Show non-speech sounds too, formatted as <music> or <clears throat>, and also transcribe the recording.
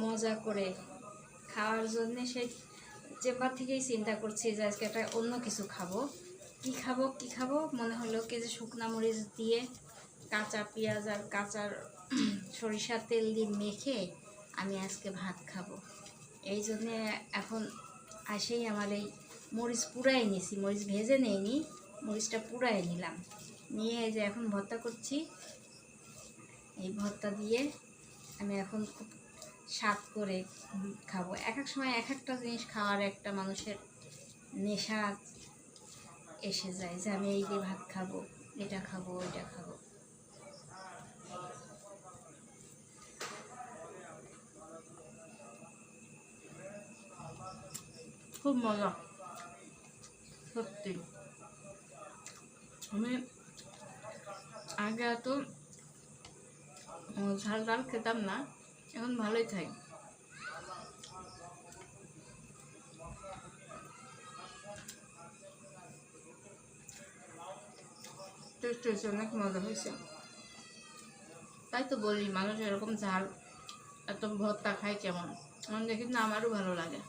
মজা করে খাওয়ার জন্য সেই চেম্বার থেকেই চিন্তা করছি যে আজকে একটা অন্য কিছু খাব। কি খাব কি খাব? মনে হলো কি যে শুকনা মরিচ দিয়ে কাঁচা পেঁয়াজ আর কাঁচা <clears throat> সরিষার তেল দিয়ে মেখে আমি আজকে ভাত খাব। এই জন্যে এখন আসেই আমার এই মরিচ পুরাই নিয়েছি মরিচ ভেজে নেইনি, মরিচটা পুরাই নিলাম। নিয়ে এই যে এখন ভর্তা করছি। এই ভর্তা দিয়ে আমি এখন খুব স্বাদ করে খাব। এক এক সময় এক একটা জিনিস খাওয়ার একটা মানুষের নেশা এসে যায় যে আমি এই দিয়ে ভাত খাব, এটা খাব, ওইটা খাব। খুব মজা। সত্যি। আমি আগে এত ঝাল ডাল খেতাম না। এখন ভালোই খাই। টেস্ট হয়েছে, অনেক মজা হয়েছে। তাই তো বলি, মানুষ এরকম ঝাল, এত ভর্তা খায় কেমন? আমার দেখি না, আমারও ভালো লাগে।